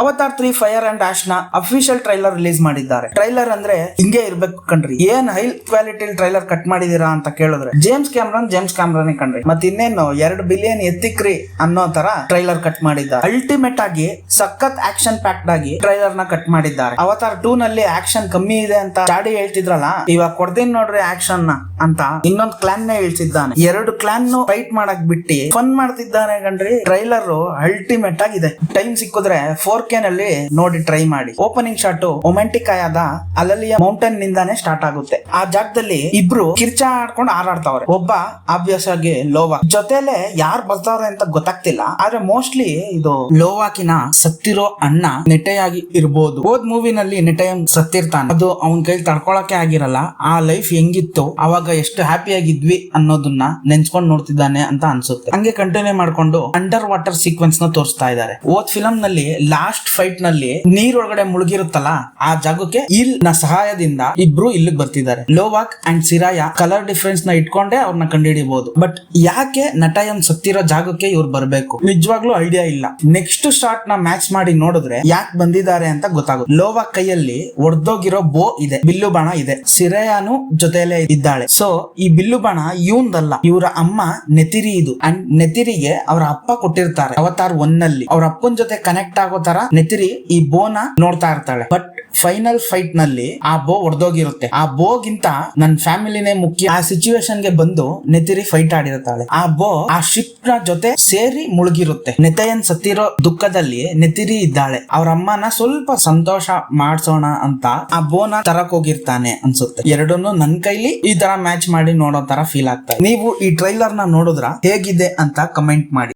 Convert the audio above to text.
Avatar three fire and ಆಶ್ನ official trailer release ಮಾಡಿದ್ದಾರೆ. Trailer ಅಂದ್ರೆ ಹಿಂಗೆ ಇರ್ಬೇಕು ಕಣ್ರಿ. ಏನ್ ಹೈ ಕ್ವಾಲಿಟಿ ಟ್ರೈಲರ್ ಕಟ್ ಮಾಡಿದೀರಾ ಅಂತ ಕೇಳಿದ್ರೆ ಜೇಮ್ಸ್ ಕ್ಯಾಮ್ರನ್ ಜೇಮ್ಸ್ ಕ್ಯಾಮ್ರನ್ ಕಣ್ರಿ. ಮತ್ ಇನ್ನೇನು ಎರಡು ಬಿಲಿಯನ್ ಎತ್ತಿಕ್ರಿ ಅನ್ನೋ ತರ ಟ್ರೈಲರ್ ಕಟ್ ಮಾಡಿದ್ದಾರೆ. ಅಲ್ಟಿಮೇಟ್ ಆಗಿ ಸಖತ್ ಆಕ್ಷನ್ ಪ್ಯಾಕ್ಡ್ ಆಗಿ ಟ್ರೈಲರ್ನ ಕಟ್ ಮಾಡಿದ್ದಾರೆ. ಅವತಾರ್ ಟೂ ನಲ್ಲಿ ಆಕ್ಷನ್ ಕಮ್ಮಿ ಇದೆ ಅಂತ ಚಾಡಿ ಹೇಳ್ತಿದ್ರಲ್ಲ, ಇವಾಗ ಕೊಡ್ದಿನ್ ನೋಡ್ರಿ ಆಕ್ಷನ್ನ ಅಂತ ಇನ್ನೊಂದ್ ಕ್ಲಾನ್ ನೇ ಹೇಳ್ತಿದ್ದಾನೆ. ಎರಡು ಕ್ಲಾನ್ ಫೈಟ್ ಮಾಡಕ್ ಬಿಟ್ಟಿ ಫನ್ ಮಾಡ್ತಿದ್ದಾನೆ ಕಣ್ರಿ. ಟ್ರೈಲರ್ ಅಲ್ಟಿಮೇಟ್ ಆಗಿದೆ. ಟೈಮ್ ಸಿಕ್ಕಿದ್ರೆ ಫೋರ್ ನಲ್ಲಿ ನೋಡಿ ಟ್ರೈ ಮಾಡಿ. ಓಪನಿಂಗ್ ಶಾಟ್ ಒಮೆಂಟಿಕ್ ಆಯಾದ ಅಲಲಿಯ ಮೌಂಟೇನ್ ನಿಂದಾನೇ ಸ್ಟಾರ್ಟ್ ಆಗುತ್ತೆ. ಆ ಜಾಗದಲ್ಲಿ ಇಬ್ರು ಕಿರ್ಚ ಆಡ್ಕೊಂಡು ಆರಾಡ್ತಾವ್ರೆ. ಒಬ್ಬ ಆಬ್ವಿಯಸ್ ಆಗಿ ಲೋವಾ. ಜೊತೆಲೆ ಯಾರು ಬರ್ತಾವ್ರೆ ಅಂತ ಗೊತ್ತಾಗ್ತಿಲ್ಲ. ಆದ್ರೆ ಮೋಸ್ಟ್ಲಿ ಇದು ಲೋವಾಕಿನ ಸತ್ತಿರೋ ಅಣ್ಣ ನೆಟೆಯಾಗಿ ಇರ್ಬೋದು. ಹೋದ್ ಮೂವಿನಲ್ಲಿ ನೆಟೆಯ ಸತ್ತಿರ್ತಾನೆ. ಅದು ಅವನ್ ಕೈ ತಡ್ಕೊಳಕ್ಕೆ ಆಗಿರಲ್ಲ. ಆ ಲೈಫ್ ಹೆಂಗಿತ್ತು? ಅವಾಗ ಎಷ್ಟು ಹ್ಯಾಪಿ ಆಗಿದ್ವಿ ಅನ್ನೋದನ್ನ ನೆನ್ಸ್ಕೊಂಡ್ ನೋಡ್ತಿದ್ದಾನೆ ಅಂತ ಅನ್ಸುತ್ತೆ. ಹಂಗೆ ಕಂಟಿನ್ಯೂ ಮಾಡ್ಕೊಂಡು ಅಂಡರ್ ವಾಟರ್ ಸೀಕ್ವೆನ್ಸ್ನ ತೋರಿಸ್ತಾ ಇದ್ದಾರೆ ಓದ್ ಫಿಲಂ ನಲ್ಲಿ ಲಾಸ್ಟ್ ಫೈಟ್ನಲ್ಲಿ ನೀರೊಳಗಡೆ ಮುಳುಗಿರುತ್ತಲ್ಲ, ಆ ಜಾಗಕ್ಕೆ ಇಲ್ನ ಸಹಾಯದಿಂದ ಇಬ್ರು ಇಲ್ಲಿಗೆ ಬರ್ತಿದ್ದಾರೆ. ಲೋವಾಕ್ ಅಂಡ್ ಸಿರಾಯ ಕಲರ್ ಡಿಫರೆನ್ಸ್ನ ಇಟ್ಕೊಂಡೆ ಅವ್ರನ್ನ ಕಂಡುಹಿಡಿಬಹುದು ಬಟ್ ಯಾಕೆ ನಟಯನ್ ಸತ್ತಿರೋ ಜಾಗಕ್ಕೆ ಇವ್ರು ಬರ್ಬೇಕು? ನಿಜವಾಗ್ಲೂ ಐಡಿಯಾ ಇಲ್ಲ. ನೆಕ್ಸ್ಟ್ ಶಾಟ್ನ ಮ್ಯಾಚ್ ಮಾಡಿ ನೋಡಿದ್ರೆ ಯಾಕೆ ಬಂದಿದ್ದಾರೆ ಅಂತ ಗೊತ್ತಾಗುತ್ತೆ ಲೋವಾಕ್ ಕೈಯಲ್ಲಿ ಒಡ್ದೋಗಿರೋ ಬೋ ಇದೆ, ಬಿಲ್ಲು ಬಾಣ ಇದೆ. ಸಿರಯಾನು ಜೊತೆಯಲ್ಲೇ ಇದ್ದಾಳೆ. ಸೊ ಈ ಬಿಲ್ಲು ಬಾಣ ಇವಂದಲ್ಲ ಇವರ ಅಮ್ಮ ನೆತಿರಿ ಇದು. ಅಂಡ್ ನೆತಿರಿಗೆ ಅವರ ಅಪ್ಪ ಕೊಟ್ಟಿರ್ತಾರೆ, ಅವತಾರ್ ಒನ್ನಲ್ಲಿ ಅವ್ರ ಅಪ್ಪನ ಜೊತೆ ಕನೆಕ್ಟ್ ಆಗೋ ತರ ನೆತಿರಿ ಈ ಬೋನ ನೋಡ್ತಾ ಇರ್ತಾಳೆ. ಬಟ್ ಫೈನಲ್ ಫೈಟ್ನಲ್ಲಿ ಆ ಬೋ ಒಡೆದೋಗಿರುತ್ತೆ. ಆ ಬೋಗಿಂತ ನನ್ನ ಫ್ಯಾಮಿಲಿನೇ ಮುಖ್ಯ. ಆ ಸಿಚುವೇಶನ್ಗೆ ಬಂದು ನೆತಿರಿ ಫೈಟ್ ಆಡಿರುತ್ತಾಳೆ ಆ ಬೋ ಆ ಶಿಪ್ನ ಜೊತೆ ಸೇರಿ ಮುಳುಗಿರುತ್ತೆ. ನೆತೆಯನ್ ಸತ್ತಿರೋ ದುಃಖದಲ್ಲಿ ನೆತಿರಿ ಇದ್ದಾಳೆ. ಅವ್ರ ಅಮ್ಮನ ಸ್ವಲ್ಪ ಸಂತೋಷ ಮಾಡ್ಸೋಣ ಅಂತ ಆ ಬೋನ ತರಕ್ ಹೋಗಿರ್ತಾನೆ ಅನ್ಸುತ್ತೆ. ಎರಡನ್ನು ನನ್ ಕೈಲಿ ಈ ತರ ಮ್ಯಾಚ್ ಮಾಡಿ ನೋಡೋ ತರ ಫೀಲ್ ಆಗ್ತಾ ನೀವು ಈ ಟ್ರೈಲರ್ನ ನೋಡಿದ್ರ? ಹೇಗಿದೆ ಅಂತ ಕಮೆಂಟ್ ಮಾಡಿ.